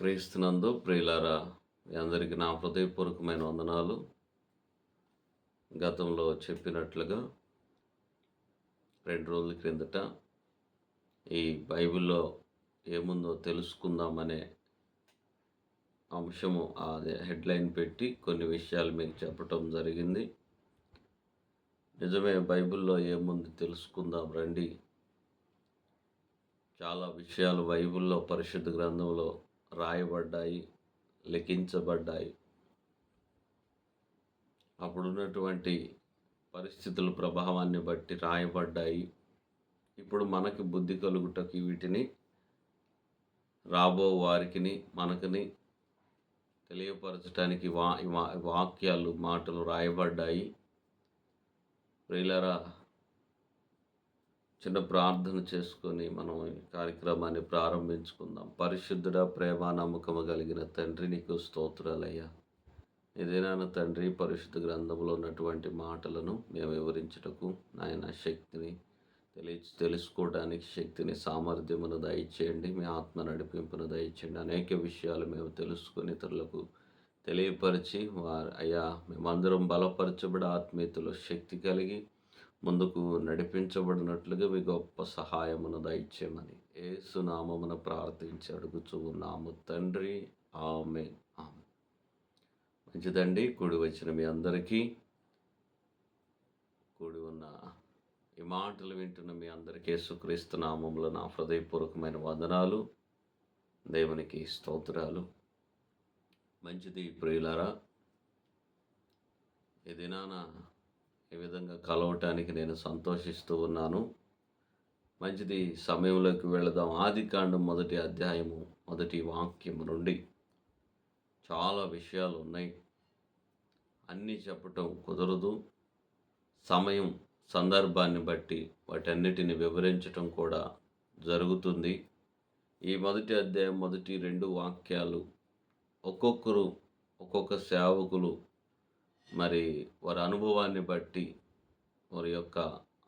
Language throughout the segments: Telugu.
క్రీస్తునందు ప్రియులారా అందరికీ నా హృదయపూర్వకమైన వందనాలు. గతంలో చెప్పినట్లుగా రెండు రోజుల క్రిందట ఈ బైబిల్లో ఏముందో తెలుసుకుందామనే అంశము అదే హెడ్లైన్ పెట్టి కొన్ని విషయాలు మీకు చెప్పటం జరిగింది. నిజమే బైబిల్లో ఏముంది తెలుసుకుందాం రండి. చాలా విషయాలు బైబిల్లో పరిశుద్ధ గ్రంథంలో రాయబడ్డాయి లిఖించబడ్డాయి. అప్పుడున్నటువంటి పరిస్థితుల ప్రభావాన్ని బట్టి రాయబడ్డాయి. ఇప్పుడు మనకి బుద్ధి కలుగుటకి వీటిని రాబో వారికిని మనకుని తెలియపరచడానికి వా వా- వాక్యాలు మాటలు రాయబడ్డాయి. ప్రియులరా చిన్న ప్రార్థన చేసుకొని మనం ఈ కార్యక్రమాన్ని ప్రారంభించుకుందాం. పరిశుద్ధుడ ప్రేమ నమ్మకము కలిగిన తండ్రి నీకు స్తోత్రాలయ్యా. ఏదైనా తండ్రి పరిశుద్ధ గ్రంథంలో ఉన్నటువంటి మాటలను మేము వివరించుటకు నాయన శక్తిని తెలి తెలుసుకోవడానికి శక్తిని సామర్థ్యమును దయచేయండి. మీ ఆత్మ నడిపింపును దయచేయండి. అనేక విషయాలు మేము తెలుసుకుని ఇతరులకు తెలియపరిచి వారు అయ్యా మేమందరం బలపరచబడి ఆత్మీయతలో శక్తి కలిగి ముందుకు నడిపించబడినట్లుగా మీ గొప్ప సహాయమును దయచేయమని ఏసునామమున ప్రార్థించి అడుగుచూ ఉన్నాము తండ్రి ఆమె ఆమె మంచిదండి. కూడి వచ్చిన మీ అందరికీ కూడి ఉన్న ఈ మాటలు వింటున్న మీ అందరికీ యేసుక్రీస్తు నామంలో నా హృదయపూర్వకమైన వందనాలు దేవునికి స్తోత్రాలు. మంచిది ప్రియులారా ఈ దినాన ఈ విధంగా కలవటానికి నేను సంతోషిస్తూ ఉన్నాను. మంచిది సమయంలోకి వెళదాం. ఆది కాండం మొదటి అధ్యాయము మొదటి వాక్యం నుండి చాలా విషయాలు ఉన్నాయి. అన్నీ చెప్పటం కుదరదు. సమయం సందర్భాన్ని బట్టి వాటన్నిటిని వివరించటం కూడా జరుగుతుంది. ఈ మొదటి అధ్యాయం మొదటి రెండు వాక్యాలు ఒక్కొక్కరు ఒక్కొక్క సేవకులు మరి వారి అనుభవాన్ని బట్టి వారి యొక్క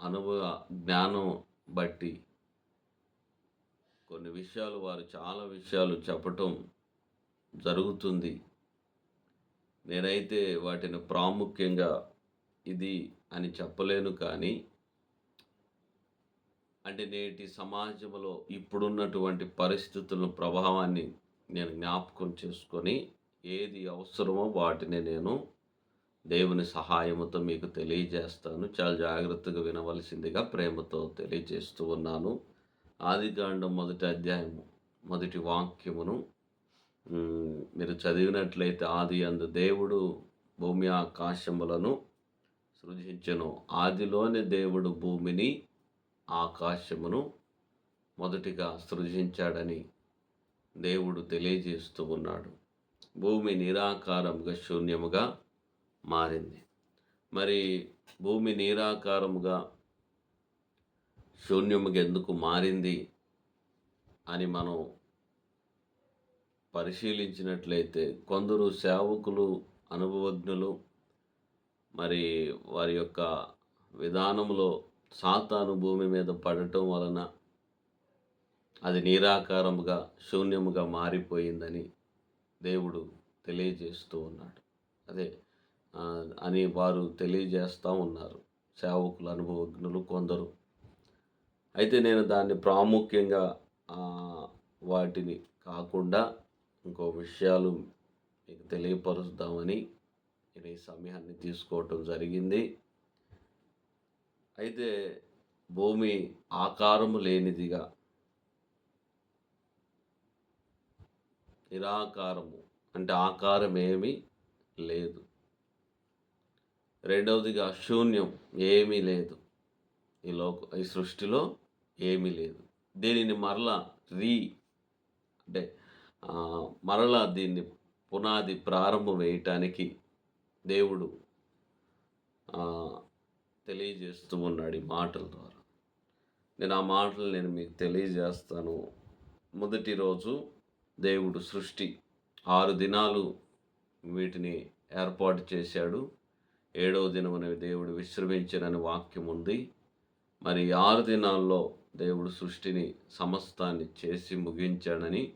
అనుభవ జ్ఞానం బట్టి కొన్ని విషయాలు వారు చాలా విషయాలు చెప్పటం జరుగుతుంది. నేనైతే వాటిని ప్రాముఖ్యంగా ఇది అని చెప్పలేను కానీ అంటే నేటి సమాజంలో ఇప్పుడున్నటువంటి పరిస్థితుల ప్రభావాన్ని నేను జ్ఞాపకం చేసుకొని ఏది అవసరమో వాటిని నేను దేవుని సహాయముతో మీకు తెలియజేస్తాను. చాలా జాగ్రత్తగా వినవలసిందిగా ప్రేమతో తెలియజేస్తూ ఉన్నాను. ఆదికాండం మొదటి అధ్యాయము మొదటి వాక్యమును మీరు చదివినట్లయితే ఆది అందు దేవుడు భూమి ఆకాశములను సృజించెను. ఆదిలోని దేవుడు భూమిని ఆకాశమును మొదటిగా సృజించాడని దేవుడు తెలియజేస్తూ ఉన్నాడు. భూమి నిరాకారముగా శూన్యముగా మారింది. మరి భూమి నీరాకారముగా శూన్యముగా ఎందుకు మారింది అని మనం పరిశీలించినట్లయితే కొందరు సేవకులు అనుభవజ్ఞులు మరి వారి యొక్క విధానంలో సాతాను భూమి మీద పడటం వలన అది నీరాకారముగా శూన్యముగా మారిపోయిందని దేవుడు తెలియజేస్తూ ఉన్నాడు. అదే అని వారు తెలియజేస్తూ ఉన్నారు. సేవకులు అనుభవజ్ఞులు కొందరు. అయితే నేను దాన్ని ప్రాముఖ్యంగా వాటిని కాకుండా ఇంకో విషయాలు మీకు తెలియపరుస్తామని నేను ఈ సమయాన్ని తీసుకోవటం జరిగింది. అయితే భూమి ఆకారము లేనిదిగా నిరాకారము అంటే ఆకారం ఏమీ లేదు. రెండవదిగా శూన్యం ఏమీ లేదు. ఈ లోక ఈ సృష్టిలో ఏమీ లేదు. దీనిని మరలా రీ అంటే మరలా దీన్ని పునాది ప్రారంభం వేయటానికి దేవుడు తెలియజేస్తూ ఉన్నాడు ఈ మాటల ద్వారా. నేను ఆ మాటలు నేను మీకు తెలియజేస్తాను. మొదటి రోజు దేవుడు సృష్టి ఆరు దినాలు వీటిని ఏర్పాటు చేశాడు. ఏడవ దినమున దేవుడు విశ్రమించినని వాక్యం ఉంది. మరి ఆరు దినాల్లో దేవుడు సృష్టిని సమస్తాన్ని చేసి ముగించాడని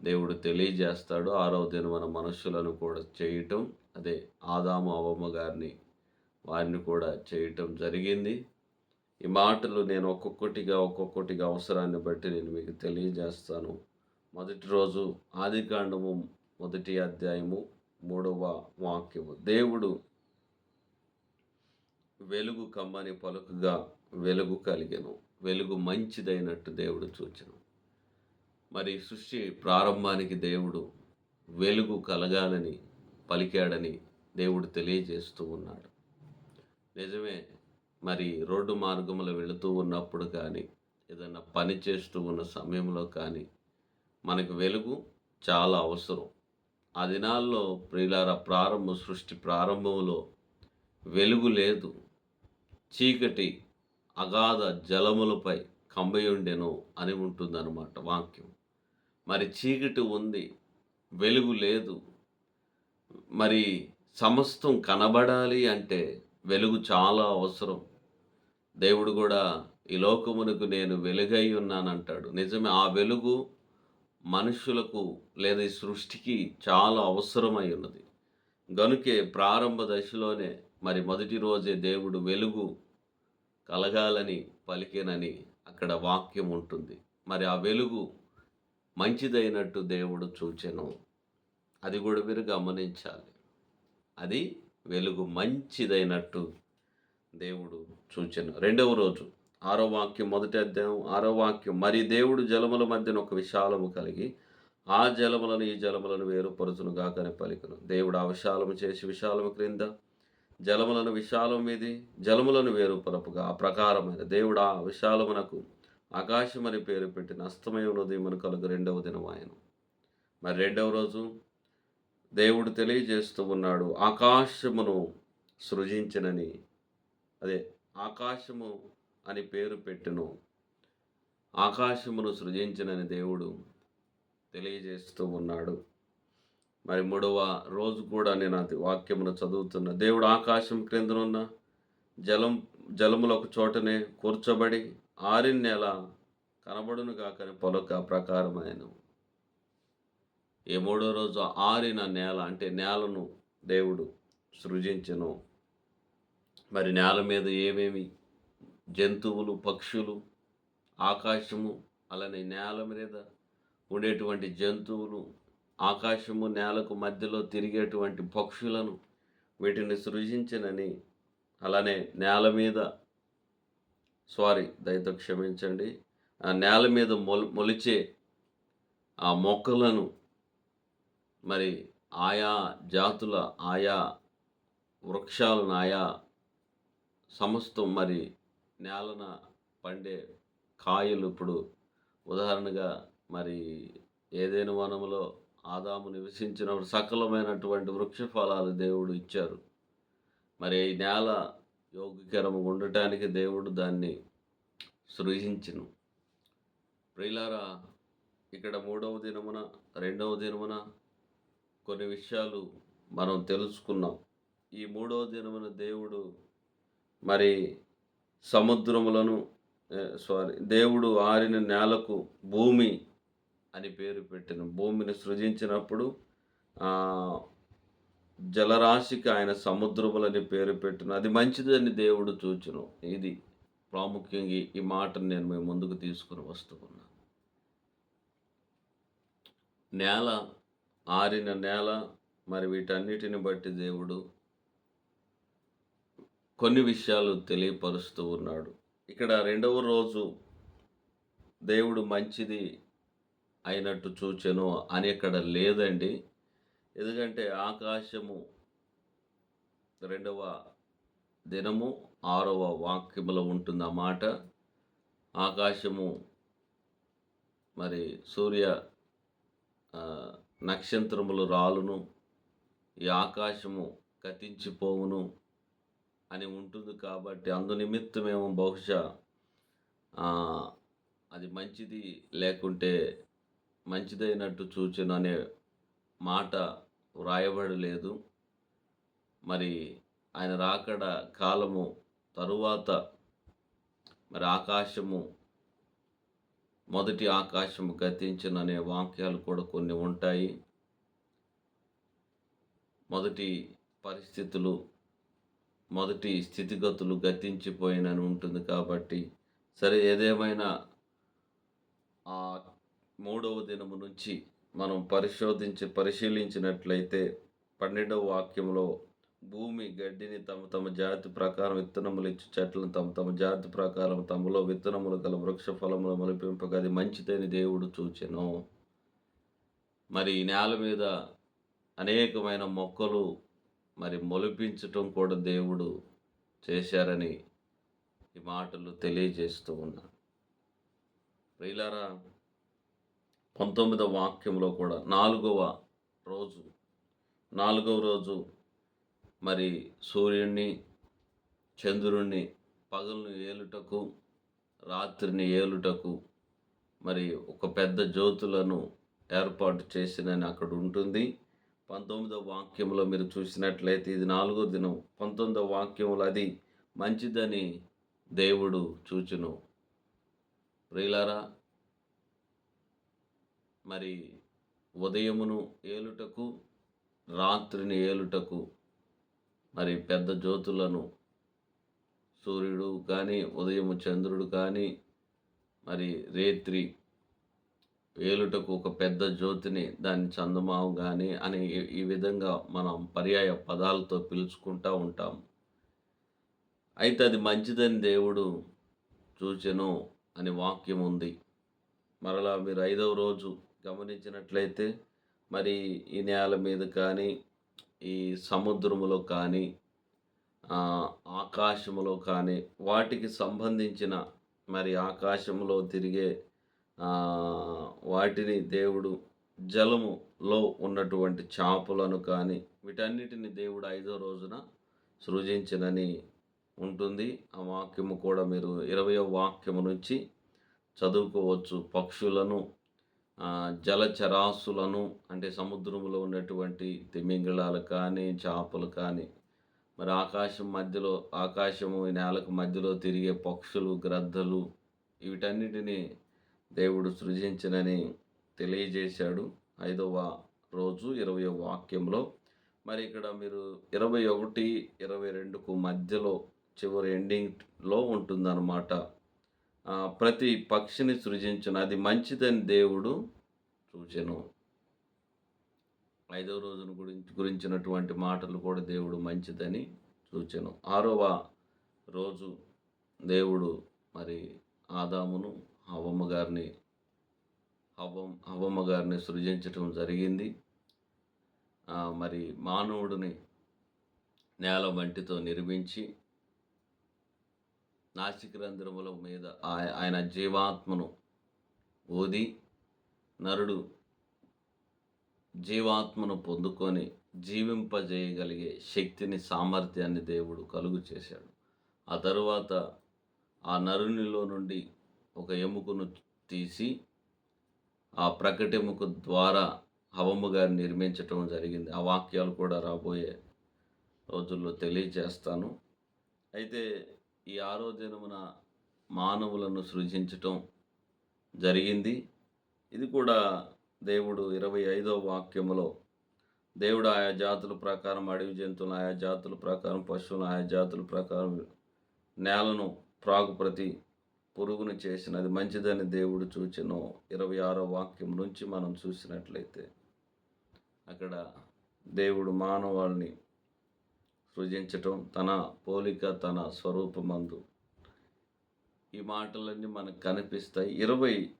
దేవుడు తెలియజేస్తాడు. ఆరవ దినమున మనుషులను కూడా చేయటం అదే ఆదాము అవమ్మ గారిని వారిని కూడా చేయటం జరిగింది. ఈ మాటలు నేను ఒక్కొక్కటిగా ఒక్కొక్కటిగా అవసరాన్ని బట్టి నేను మీకు తెలియజేస్తాను. మొదటి రోజు ఆదికాండము మొదటి అధ్యాయము మూడవ వాక్యము. దేవుడు వెలుగు కమ్మని పలుకుగా వెలుగు కలిగెను. వెలుగు మంచిదైనట్టు దేవుడు చూచెను. మరి సృష్టి ప్రారంభానికి దేవుడు వెలుగు కలగాలని పలికాడని దేవుడు తెలియజేస్తూ ఉన్నాడు. నిజమే మరి రోడ్డు మార్గంలో వెళుతూ ఉన్నప్పుడు కానీ ఏదైనా పని చేస్తూ ఉన్న సమయంలో కానీ మనకు వెలుగు చాలా అవసరం. ఆ దినాల్లో ప్రియులార ప్రారంభ సృష్టి ప్రారంభంలో వెలుగు లేదు. చీకటి అగాధ జలములపై కంబయుండెను అని ఉంటుందన్నమాట వాక్యం. మరి చీకటి ఉంది వెలుగు లేదు. మరి సమస్తం కనబడాలి అంటే వెలుగు చాలా అవసరం. దేవుడు కూడా ఈ లోకమునకు నేను వెలుగై ఉన్నానంటాడు. నిజమే ఆ వెలుగు మనుషులకు లేదా ఈ సృష్టికి చాలా అవసరమై ఉన్నది. గనుకే ప్రారంభ దశలోనే మరి మొదటి రోజే దేవుడు వెలుగు కలగాలని పలికేనని అక్కడ వాక్యం ఉంటుంది. మరి ఆ వెలుగు మంచిదైనట్టు దేవుడు చూచెను. అది కూడా మీరు గమనించాలి. అది వెలుగు మంచిదైనట్టు దేవుడు చూచెను. రెండవ రోజు ఆరో వాక్యం మొదటి అధ్యాయం ఆరో వాక్యం. మరి దేవుడు జలముల మధ్యన ఒక విశాలము కలిగి ఆ జలములను ఈ జలములను వేరుపరచును గాకని పలికను. దేవుడు ఆ విశాలము చేసి విశాలము క్రింద జలములను విశాలం మీది జలములను వేరుపరపుగా ఆ ప్రకారమైన దేవుడు ఆ విశాలమునకు ఆకాశం అని పేరు పెట్టిన అస్తమయ ఉదయమును కలుగు రెండవ దినం ఆయన మరి రెండవ రోజు దేవుడు తెలియజేస్తూ ఉన్నాడు ఆకాశమును సృజించినని అదే ఆకాశము అని పేరు పెట్టును ఆకాశమును సృజించినని దేవుడు తెలియజేస్తూ ఉన్నాడు. మరి మూడవ రోజు కూడా నేను అది వాక్యమును చదువుతున్నా. దేవుడు ఆకాశం క్రిందనున్న జలం జలములకు చోటనే కూర్చోబడి ఆరిన నెల కనబడును కాకని పొలక ప్రకారమైన ఈ మూడో రోజు ఆరిన నేల అంటే నేలను దేవుడు సృజించను. మరి నేల మీద ఏమేమి జంతువులు పక్షులు ఆకాశము అలానే నేల మీద ఉండేటువంటి జంతువులు ఆకాశము నేలకు మధ్యలో తిరిగేటువంటి పక్షులను వీటిని సృజించినని అలానే నేల మీద సారీ దయతో క్షమించండి. ఆ నేల మీద మొల్ మొలిచే ఆ మొక్కలను మరి ఆయా జాతుల ఆయా వృక్షాలను ఆయా సమస్తం మరి నేలన పండే కాయలు ఇప్పుడు ఉదాహరణగా మరి ఏదైనా వనములో ఆదాము నివసించినప్పుడు సకలమైనటువంటి వృక్ష ఫలాలు దేవుడు ఇచ్చారు. మరి ఈ నేల యోగ్యకరము ఉండటానికి దేవుడు దాన్ని సృజించును ప్రియులారా ఇక్కడ మూడవ దినమున రెండవ దినమున కొన్ని విషయాలు మనం తెలుసుకున్నాం. ఈ మూడవ దినమున దేవుడు మరి సముద్రములను సారీ దేవుడు ఆరిన నేలకు భూమి అని పేరు పెట్టిన భూమిని సృజించినప్పుడు జలరాశికి ఆయన సముద్రములని పేరు పెట్టిన అది మంచిదని దేవుడు చూచును. ఇది ప్రాముఖ్యంగా ఈ- ఈ మాటను నేను మీ ముందుకు తీసుకుని వస్తున్నా. నేల ఆరిన నేల మరి వీటన్నిటిని బట్టి దేవుడు కొన్ని విషయాలు తెలియపరుస్తూ ఉన్నాడు. ఇక్కడ రెండవ రోజు దేవుడు మంచిది అయినట్టు చూచెను అని ఇక్కడ లేదండి. ఎందుకంటే ఆకాశము రెండవ దినము ఆరవ వాక్యములో ఉంటుంది మాట? ఆకాశము మరి సూర్య నక్షత్రములు రాలును ఈ ఆకాశము కతించిపోవును అని ఉంటుంది కాబట్టి అందునిమిత్తమేమో బహుశా అది మంచిది లేకుంటే మంచిదైనట్టు సూచన అనే మాట వ్రాయబడలేదు. మరి ఆయన రాకడ కాలము తరువాత మరి ఆకాశము మొదటి ఆకాశము గతించిన అనే వాక్యాలు కూడా కొన్ని ఉంటాయి. మొదటి పరిస్థితులు మొదటి స్థితిగతులు గతించిపోయినని ఉంటుంది కాబట్టి సరే ఏదేమైనా ఆ మూడవ దినము నుంచి మనం పరిశోధించి పరిశీలించినట్లయితే పన్నెండవ వాక్యంలో భూమి గడ్డిని తమ తమ జాతి ప్రకారం విత్తనములు ఇచ్చి చెట్లను తమ తమ జాతి ప్రకారం తమలో విత్తనములు గల వృక్ష ఫలములు మొలిపింపగా అది మంచిదని దేవుడు చూచెను. మరి ఈ నేల మీద అనేకమైన మొక్కలు మరి మొలిపించటం కూడా దేవుడు చేశారని ఈ మాటలు తెలియజేస్తూ ఉన్నాను. ప్రియులారా పంతొమ్మిదవ వాక్యంలో కూడా నాలుగవ రోజు నాలుగవ రోజు మరి సూర్యుణ్ణి చంద్రుణ్ణి పగలను ఏలుటకు రాత్రిని ఏలుటకు మరి ఒక పెద్ద జ్యోతులను ఏర్పాటు చేసినని అక్కడ ఉంటుంది. పంతొమ్మిదవ వాక్యంలో మీరు చూసినట్లయితే ఇది నాలుగో దినం. పంతొమ్మిదవ వాక్యంలో అది మంచిదని దేవుడు చూచును. ప్రియులారా మరి ఉదయమును ఏలుటకు రాత్రిని ఏలుటకు మరి పెద్ద జ్యోతులను సూర్యుడు కానీ ఉదయము చంద్రుడు కానీ మరి రేత్రి ఏలుటకు ఒక పెద్ద జ్యోతిని దాని చందమామ కానీ అని ఈ- ఈ విధంగా మనం పర్యాయ పదాలతో పిలుచుకుంటూ ఉంటాం. అయితే అది మంచిదని దేవుడు చూచెను అని వాక్యం ఉంది. మరలా మీరు ఐదవ రోజు గమనించినట్లయితే మరి ఈ నేల మీద కానీ ఈ సముద్రములో కానీ ఆకాశములో కానీ వాటికి సంబంధించిన మరి ఆకాశంలో తిరిగే వాటిని దేవుడు జలములో ఉన్నటువంటి చేపలను కానీ వీటన్నిటిని దేవుడు ఐదో రోజున సృజించినని ఉంటుంది. ఆ వాక్యము కూడా మీరు ఇరవయో వాక్యము నుంచి చదువుకోవచ్చు. పక్షులను జలచరాసులను అంటే సముద్రంలో ఉన్నటువంటి తిమింగళాలు కానీ చేపలు కానీ మరి ఆకాశం మధ్యలో ఆకాశము ఈ నేలకు మధ్యలో తిరిగే పక్షులు గ్రద్దలు వీటన్నిటిని దేవుడు సృజించినని తెలియజేశాడు ఐదవ రోజు ఇరవై వాక్యంలో. మరి ఇక్కడ మీరు ఇరవై ఒకటి ఇరవై రెండుకు మధ్యలో చివరి ఎండింగ్లో ఉంటుందన్నమాట. అన్నమాట ప్రతి పక్షిని సృజించను. అది మంచిదని దేవుడు చూచెను. ఐదవ రోజున గురించి గురించినటువంటి మాటలు కూడా దేవుడు మంచిదని సూచెను ఆరవ రోజు దేవుడు మరి ఆదామును హవమ్మ గారిని హవం హవమ్మ గారిని సృజించటం జరిగింది. మరి మానవుడిని నేల వంటితో నిర్మించి నాసికరంధ్రముల మీద ఆయ- ఆయన జీవాత్మను ఓది నరుడు జీవాత్మను పొందుకొని జీవింపజేయగలిగే శక్తిని సామర్థ్యాన్ని దేవుడు కలుగు చేశాడు. ఆ తరువాత ఆ నరునిలో నుండి ఒక ఎముకను తీసి ఆ ప్రకటెముక ద్వారా హవము గారిని నిర్మించటం జరిగింది. ఆ వాక్యాలు కూడా రాబోయే రోజుల్లో తెలియజేస్తాను. అయితే ఈ ఆరో జనమున మానవులను సృజించటం జరిగింది. ఇది కూడా దేవుడు ఇరవై ఐదో వాక్యములో దేవుడు ఆయా జాతుల ప్రకారం అడవి జంతువులు ఆయా జాతుల ప్రకారం పశువులు ఆయా జాతుల ప్రకారం నేలను ప్రాగు ప్రతి పురుగును చేసినది మంచిదని దేవుడు చూచిన. ఇరవై ఆరో వాక్యం నుంచి మనం చూసినట్లయితే అక్కడ దేవుడు మానవాళిని సృజించటం తన పోలిక తన స్వరూపమందు. ఈ మాటలన్నీ మనకు కనిపిస్తాయి. ఇరవై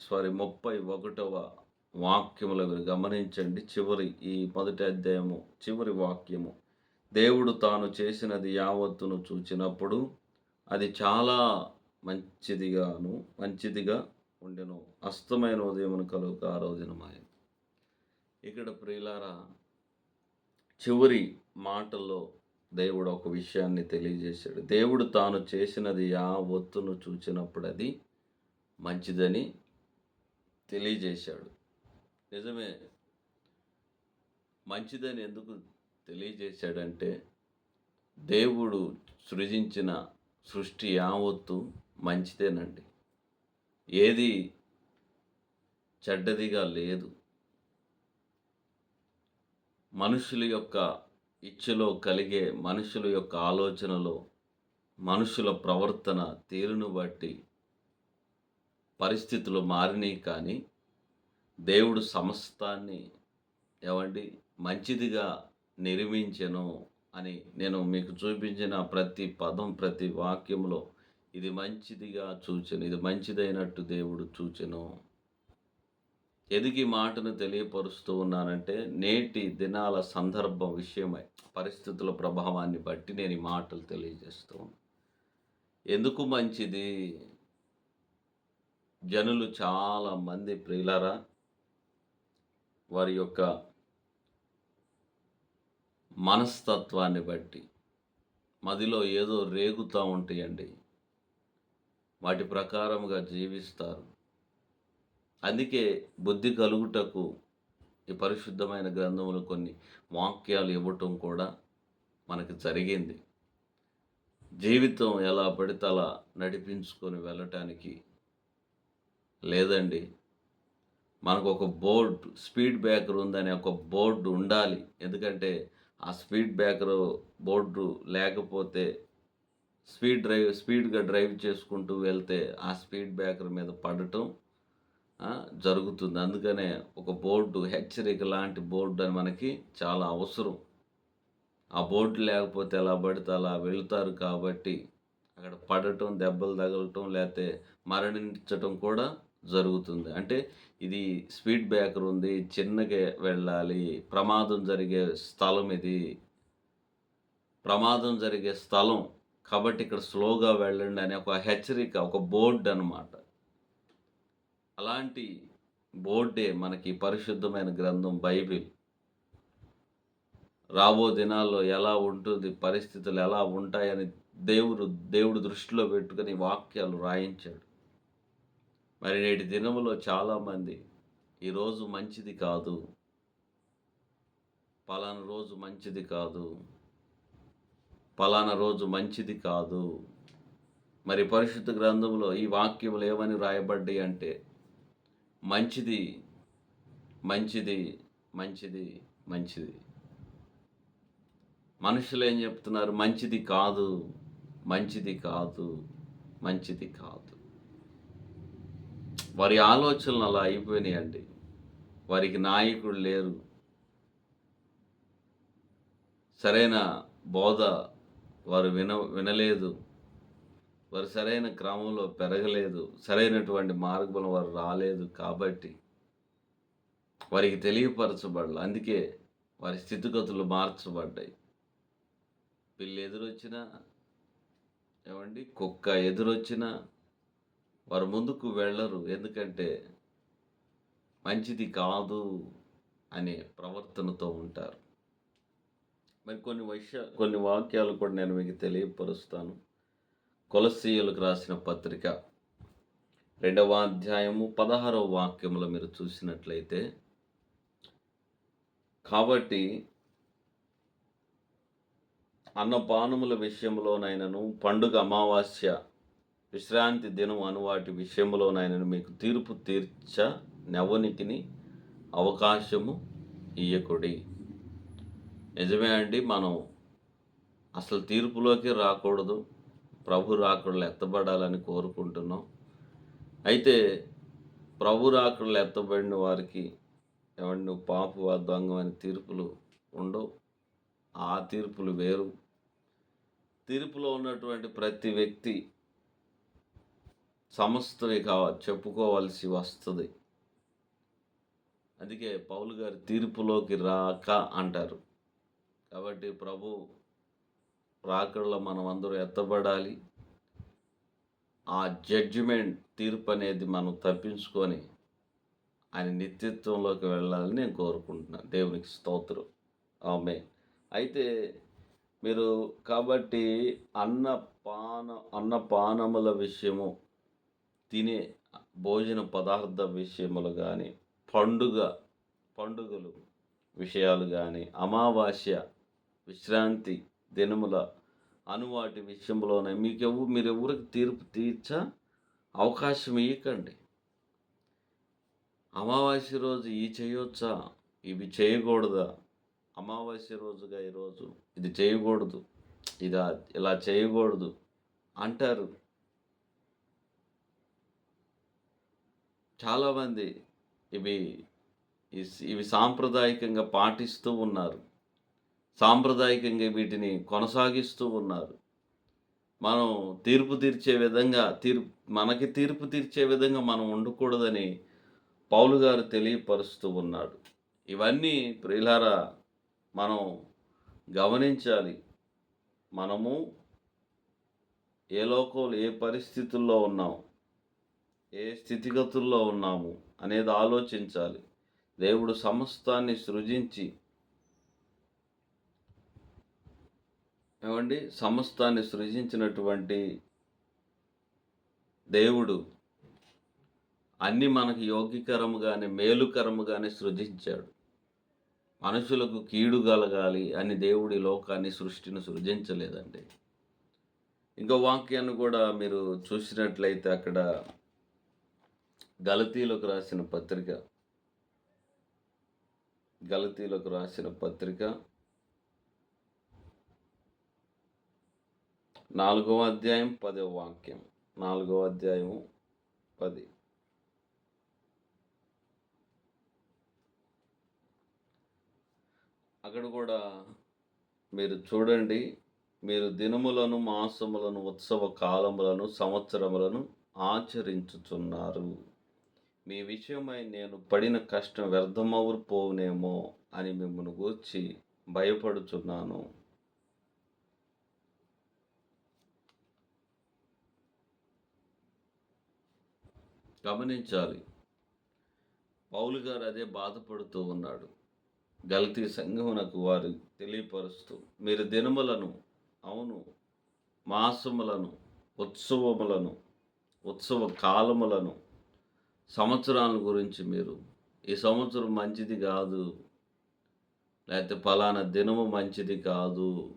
సారీ ముప్పై ఒకటవ వాక్యములను గమనించండి. చివరి ఈ మొదటి అధ్యాయము చివరి వాక్యము. దేవుడు తాను చేసినది యావత్తును చూచినప్పుడు అది చాలా మంచిదిగాను మంచిదిగా ఉండెను. అస్తమైన ఉదయమును కలుగు ఆరో దినమాయ ఇక్కడ ప్రియులారా చివరి మాటల్లో దేవుడు ఒక విషయాన్ని తెలియజేశాడు. దేవుడు తాను చేసినది యా ఒత్తును చూచినప్పుడు అది మంచిదని తెలియజేశాడు. నిజమే. మంచిదని ఎందుకు తెలియజేశాడంటే దేవుడు సృజించిన సృష్టి యావత్తు మంచిదేనండి. ఏది చెడ్డదిగా లేదు. మనుషుల యొక్క ఇచ్చలో కలిగే మనుషుల యొక్క ఆలోచనలో మనుషుల ప్రవర్తన తీరును బట్టి పరిస్థితులు మారినాయి కానీ దేవుడు సమస్తాన్ని ఏమండి మంచిదిగా నిర్మించెను అని నేను మీకు చూపించిన ప్రతి పదం ప్రతి వాక్యంలో ఇది మంచిదిగా చూచెను ఇది మంచిదైనట్టు దేవుడు చూచెను. ఎదిగి మాటను తెలియపరుస్తూ ఉన్నానంటే నేటి దినాల సందర్భం విషయమై పరిస్థితుల ప్రభావాన్ని బట్టి నేను ఈ మాటలు తెలియజేస్తూ ఉన్నాను ఎందుకు మంచిది? జనులు చాలా మంది ప్రియులరా? వారి యొక్క మనస్తత్వాన్ని బట్టి మదిలో ఏదో రేగుతూ ఉంటాయండి. వాటి ప్రకారముగా జీవిస్తారు. అందుకే బుద్ధి కలుగుటకు ఈ పరిశుద్ధమైన గ్రంథములు కొన్ని వాక్యాలు ఇవ్వటం కూడా మనకి జరిగింది. జీవితం ఎలా పడితే అలా నడిపించుకొని వెళ్ళటానికి లేదండి. మనకు ఒక బోర్డు స్పీడ్ బ్రేకర్ ఉందని ఒక బోర్డు ఉండాలి. ఎందుకంటే ఆ స్పీడ్ బ్రేకర్ బోర్డు లేకపోతే స్పీడ్ డ్రైవ్ స్పీడ్గా డ్రైవ్ చేసుకుంటూ వెళ్తే ఆ స్పీడ్ బ్రేకర్ మీద పడటం జరుగుతుంది. అందుకనే ఒక బోర్డు హెచ్చరిక లాంటి బోర్డు అని మనకి చాలా అవసరం. ఆ బోర్డు లేకపోతే ఎలా పడితే అలా వెళ్తారు కాబట్టి అక్కడ పడటం దెబ్బలు తగలటం లేకపోతే మరణించటం కూడా జరుగుతుంది. అంటే ఇది స్పీడ్ బ్రేకర్ ఉంది చిన్నగా వెళ్ళాలి ప్రమాదం జరిగే స్థలం ఇది. ప్రమాదం జరిగే స్థలం కాబట్టి ఇక్కడ స్లోగా వెళ్ళండి అనే ఒక హెచ్చరిక ఒక బోర్డు అన్నమాట. అలాంటి బోర్డే మనకి పరిశుద్ధమైన గ్రంథం బైబిల్. రాబో దినాల్లో ఎలా ఉంటుంది పరిస్థితులు ఎలా ఉంటాయని దేవుడు దేవుడు దృష్టిలో పెట్టుకుని వాక్యాలు రాయించాడు. మరి నేటి దినములో చాలామంది ఈరోజు మంచిది కాదు పలానా రోజు మంచిది కాదు పలానా రోజు మంచిది కాదు. మరి పరిశుద్ధ గ్రంథంలో ఈ వాక్యములు ఏమని రాయబడ్డాయి అంటే మంచిది మంచిది మంచిది మంచిది. మనుషులు ఏం చెప్తున్నారు? మంచిది కాదు మంచిది కాదు మంచిది కాదు. వారి ఆలోచనలు అలా అయిపోయినాయండి. వారికి నాయకుడు లేరు. సరైన బోధ వారు విన వినలేదు. వారు సరైన క్రమంలో పెరగలేదు సరైనటువంటి మార్గంలో వారు రాలేదు కాబట్టి వారికి తెలియపరచబడాలి. అందుకే వారి స్థితిగతులు మార్చబడ్డాయి. పిల్లి ఎదురొచ్చినా ఏమండి కుక్క ఎదురొచ్చినా వారు ముందుకు వెళ్ళరు. ఎందుకంటే మంచిది కాదు అనే ప్రవర్తనతో ఉంటారు. మరి కొన్ని వైశ్య కొన్ని వాక్యాలు కూడా నేను మీకు తెలియపరుస్తాను. కొలసీయులకు రాసిన పత్రిక రెండవ అధ్యాయము పదహారవ వాక్యములో మీరు చూసినట్లయితే కాబట్టి అన్నపానముల విషయంలోనైనను పండుగ అమావాస్య విశ్రాంతి దినం అను వాటి విషయంలోనైనను మీకు తీర్పు తీర్చ నెవనికిని అవకాశము ఇయ్యకుడి. నిజమే అండి మనం అసలు తీర్పులోకి రాకూడదు. ప్రభు రాకడలు ఎత్తబడాలని కోరుకుంటున్నాం. అయితే ప్రభు రాకడలు ఎత్తబడిన వారికి ఏమండి నువ్వు పాపు దొంగ అని తీర్పులు ఉండవు. ఆ తీర్పులు వేరు. తీర్పులో ఉన్నటువంటి ప్రతి వ్యక్తి సమస్తని కా చెప్పుకోవాల్సి వస్తుంది. అందుకే పౌలు గారి తీర్పులోకి రాక అంటారు. కాబట్టి ప్రభు రాకడలో మనం అందరూ ఎత్తబడాలి. ఆ జడ్జిమెంట్ తీర్పు అనేది మనం తప్పించుకొని ఆయన నిత్యత్వంలోకి వెళ్ళాలని నేను కోరుకుంటున్నాను దేవునికి స్తోత్రం. ఆమె అయితే మీరు కాబట్టి అన్నపాన అన్నపానముల విషయము తినే భోజన పదార్థ విషయములు కానీ పండుగ పండుగలు విషయాలు కానీ అమావాస్య విశ్రాంతి దినముల అనువాటి విషయంలోనే మీకెవ్వు మీరు ఎవరికి తీర్పు తీర్చ అవకాశం ఇవ్వకండి అమావాస్య రోజు ఈ చేయొచ్చా? ఇవి చేయకూడదా? అమావాస్య రోజుగా ఈరోజు ఇది చేయకూడదు. ఇది ఇలా చేయకూడదు అంటారు. చాలామంది ఇవి ఇవి సాంప్రదాయకంగా పాటిస్తూ ఉన్నారు. సాంప్రదాయకంగా వీటిని కొనసాగిస్తూ ఉన్నారు. మనం తీర్పు తీర్చే విధంగా తీర్పు మనకి తీర్పు తీర్చే విధంగా మనం ఉండకూడదని పౌలు గారు తెలియపరుస్తూ ఉన్నాడు ఇవన్నీ ప్రియులారా మనం గమనించాలి. మనము ఏ లోకంలో ఏ పరిస్థితుల్లో ఉన్నాం ఏ స్థితిగతుల్లో ఉన్నాము అనేది ఆలోచించాలి. దేవుడు సమస్తాన్ని సృజించి ఏమండి? సమస్తాన్ని సృజించినటువంటి దేవుడు అన్ని మనకు యోగ్యకరముగానే మేలుకరముగానే సృజించాడు. మనుషులకు కీడు కలగాలి అని దేవుడి లోకాన్ని సృష్టిని సృజించలేదండి. ఇంకో వాక్యాన్ని కూడా మీరు చూసినట్లయితే అక్కడ గలతీలకు రాసిన పత్రిక. గలతీలకు రాసిన పత్రిక. నాలుగవ అధ్యాయం పదవ వాక్యం. నాలుగవ అధ్యాయము పది. అక్కడ కూడా మీరు చూడండి మీరు దినములను మాసములను ఉత్సవ కాలములను సంవత్సరములను ఆచరించుచున్నారు. మీ విషయమై నేను పడిన కష్టం వ్యర్థమవురు పోవునేమో అని మిమ్మల్ని గూర్చి భయపడుచున్నాను. గమనించాలి. పౌలు గారు అదే బాధపడుతూ ఉన్నాడు. గల్తీ సంఘమునకు వారు తెలియపరుస్తూ మీరు దినములను అవును మాసములను ఉత్సవములను ఉత్సవ కాలములను సంవత్సరాల గురించి మీరు ఈ సంవత్సరం మంచిది కాదు లేకపోతే పలానా దినము మంచిది కాదు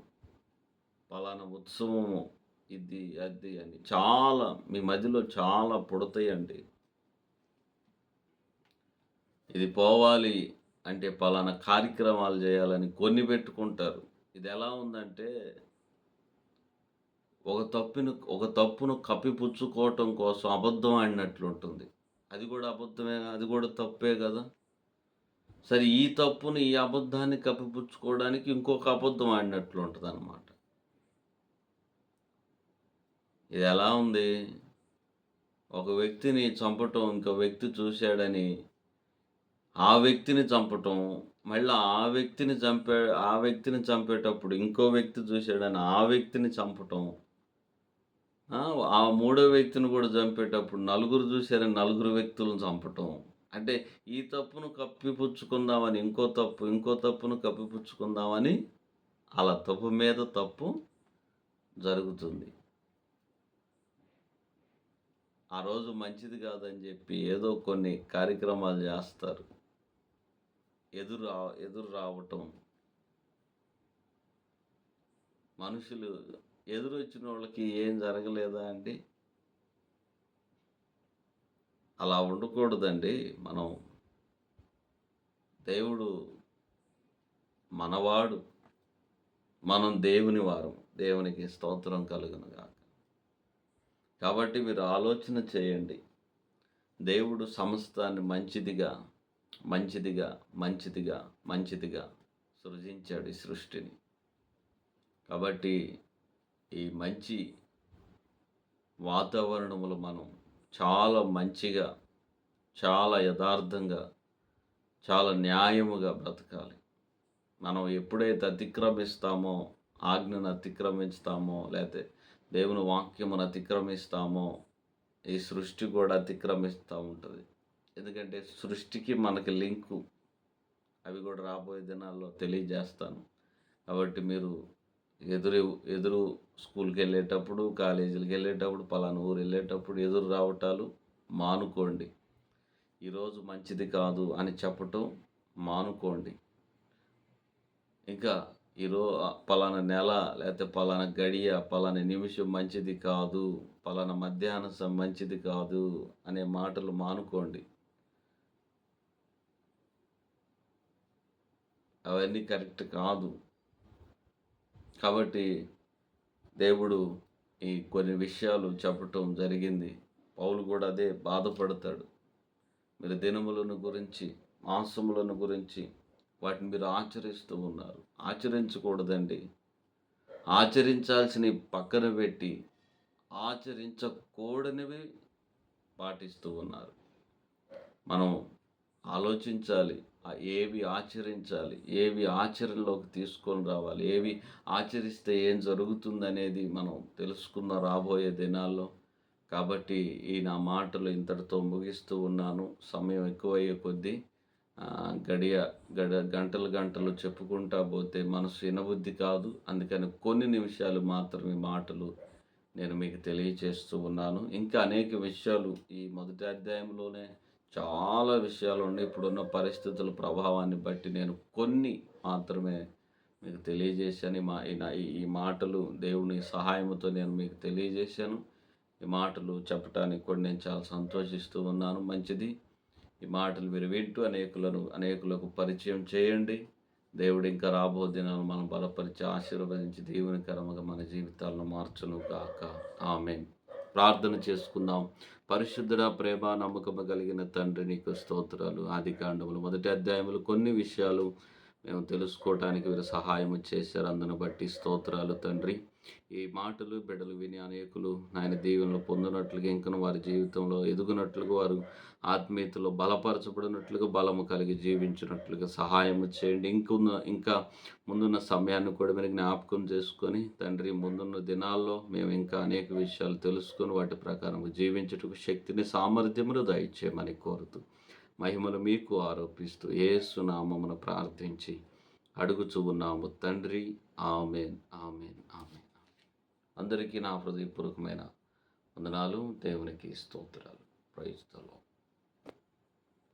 పలానా ఉత్సవము ఇది అది అని చాలా మీ మధ్యలో చాలా పుడతాయండి. ఇది పోవాలి అంటే పలానా కార్యక్రమాలు చేయాలని కొన్ని పెట్టుకుంటారు. ఇది ఎలా ఉందంటే ఒక తప్పును ఒక తప్పును కప్పిపుచ్చుకోవటం కోసం అబద్ధం ఆడినట్లు ఉంటుంది. అది కూడా అబద్ధమే అది కూడా తప్పే కదా? సరే ఈ తప్పుని ఈ అబద్ధాన్ని కప్పిపుచ్చుకోవడానికి ఇంకొక అబద్ధం ఆడినట్లు ఉంటుంది అనమాట ఇది ఎలా ఉంది? ఒక వ్యక్తిని చంపటం ఇంకో వ్యక్తి చూశాడని ఆ వ్యక్తిని చంపటం మళ్ళీ ఆ వ్యక్తిని చంపే ఆ వ్యక్తిని చంపేటప్పుడు ఇంకో వ్యక్తి చూశాడని ఆ వ్యక్తిని చంపటం. ఆ మూడో వ్యక్తిని కూడా చంపేటప్పుడు నలుగురు చూశారని నలుగురు వ్యక్తులను చంపటం. అంటే ఈ తప్పును కప్పిపుచ్చుకుందామని ఇంకో తప్పు ఇంకో తప్పును కప్పిపుచ్చుకుందామని అలా తప్పు మీద తప్పు జరుగుతుంది. ఆ రోజు మంచిది కాదని చెప్పి ఏదో కొన్ని కార్యక్రమాలు చేస్తారు. ఎదురు రా ఎదురు రావటం. మనుషులు ఎదురు వచ్చిన వాళ్ళకి ఏం జరగలేదా అండి? అలా ఉండకూడదండి. మనం దేవుడు మనవాడు. మనం దేవుని వారం. దేవునికి స్తోత్రం కలుగునుగా కాబట్టి మీరు ఆలోచన చేయండి. దేవుడు సమస్తాన్ని మంచిదిగా మంచిదిగా మంచిదిగా మంచిదిగా సృజించాడు ఈ సృష్టిని. కాబట్టి ఈ మంచి వాతావరణంలో మనం చాలా మంచిగా చాలా యథార్థంగా చాలా న్యాయముగా బ్రతకాలి. మనం ఎప్పుడైతే అతిక్రమిస్తామో ఆజ్ఞను అతిక్రమిస్తామో లేకపోతే దేవుని వాక్యమును అతిక్రమిస్తామో ఈ సృష్టి కూడా అతిక్రమిస్తూ ఉంటుంది. ఎందుకంటే సృష్టికి మనకి లింకు. అవి కూడా రాబోయే దినాల్లో తెలియజేస్తాను. కాబట్టి మీరు ఎదురు ఎదురు స్కూల్కి వెళ్ళేటప్పుడు కాలేజీలకు వెళ్ళేటప్పుడు పలానా ఊరు వెళ్ళేటప్పుడు ఎదురు రావటాలు మానుకోండి. ఈరోజు మంచిది కాదు అని చెప్పటం మానుకోండి. ఇంకా ఈరో పలానా నెల లేకపోతే పలానా గడియ పలానా నిమిషం మంచిది కాదు పలానా మధ్యాహ్నం మంచిది కాదు అనే మాటలు మానుకోండి. అవన్నీ కరెక్ట్ కాదు. కాబట్టి దేవుడు ఈ కొన్ని విషయాలు చెప్పటం జరిగింది. పౌలు కూడా అదే బాధపడతాడు. మీరు దినములను గురించి మాంసములను గురించి వాటిని మీరు ఆచరిస్తూ ఉన్నారు. ఆచరించకూడదండి. ఆచరించాల్సిన పక్కన పెట్టి ఆచరించకూడనివి పాటిస్తూ ఉన్నారు. మనం ఆలోచించాలి. ఏవి ఆచరించాలి ఏవి ఆచరణలోకి తీసుకొని రావాలి ఏవి ఆచరిస్తే ఏం జరుగుతుందనేది మనం తెలుసుకున్న రాబోయే దినాల్లో. కాబట్టి ఈ నా మాటలు ఇంతటితో ముగిస్తూ ఉన్నాను. సమయం ఎక్కువయ్యే కొద్దీ గడియ గడ గంటలు గంటలు చెప్పుకుంటా పోతే మనసు వినబుద్ధి కాదు. అందుకని కొన్ని నిమిషాలు మాత్రమే మాటలు నేను మీకు తెలియచేస్తూ ఉన్నాను. ఇంకా అనేక విషయాలు ఈ మొదటి అధ్యాయంలోనే చాలా విషయాలు ఉన్నాయి ఇప్పుడున్న పరిస్థితుల ప్రభావాన్ని బట్టి నేను కొన్ని మాత్రమే మీకు తెలియజేశాను. మా ఈ ఈ- ఈ మాటలు దేవుని సహాయంతో నేను మీకు తెలియజేశాను. ఈ మాటలు చెప్పడానికి కూడా నేను చాలా సంతోషిస్తూ ఉన్నాను. మంచిది. ఈ మాటలు మీరు వింటూ అనేకులను అనేకులకు పరిచయం చేయండి. దేవుడు ఇంకా రాబో దినాలు మనం బలపరిచి ఆశీర్వదించి దీవెనకరముగా మన జీవితాలను మార్చును కాక ఆమె ప్రార్థన చేసుకుందాం. పరిశుద్ధుడ ప్రేమ నమ్మకము కలిగిన తండ్రి నీకు స్తోత్రాలు. ఆది కాండములు. మొదటి అధ్యాయములు కొన్ని విషయాలు మేము తెలుసుకోవటానికి మీరు సహాయం చేశారు. అందును బట్టి స్తోత్రాలు తండ్రి. ఈ మాటలు బిడ్డలు విని అనేకులు ఆయన దీవెనలు పొందినట్లుగా ఇంకను వారి జీవితంలో ఎదుగునట్లుగా వారు ఆత్మీయతలో బలపరచబడినట్లుగా బలము కలిగి జీవించినట్లుగా సహాయం చేయండి. ఇంకున్న ఇంకా ముందున్న సమయాన్ని కూడా మీరు జ్ఞాపకం చేసుకొని తండ్రి ముందున్న దినాల్లో మేము ఇంకా అనేక విషయాలు తెలుసుకొని వాటి ప్రకారం జీవించుటకు శక్తిని సామర్థ్యమును దయచేయమని కోరుతూ మహిమలు మీకు ఆరోపిస్తూ ఏసు నామమును ప్రార్థించి అడుగుచూ ఉన్నాము. తండ్రి ఆమెన్ ఆమెన్ ఆమెన్ అందరికీ నా హృదయపూర్వకమైన వందనాలు దేవునికి స్తోత్రాలు. ప్రైజ్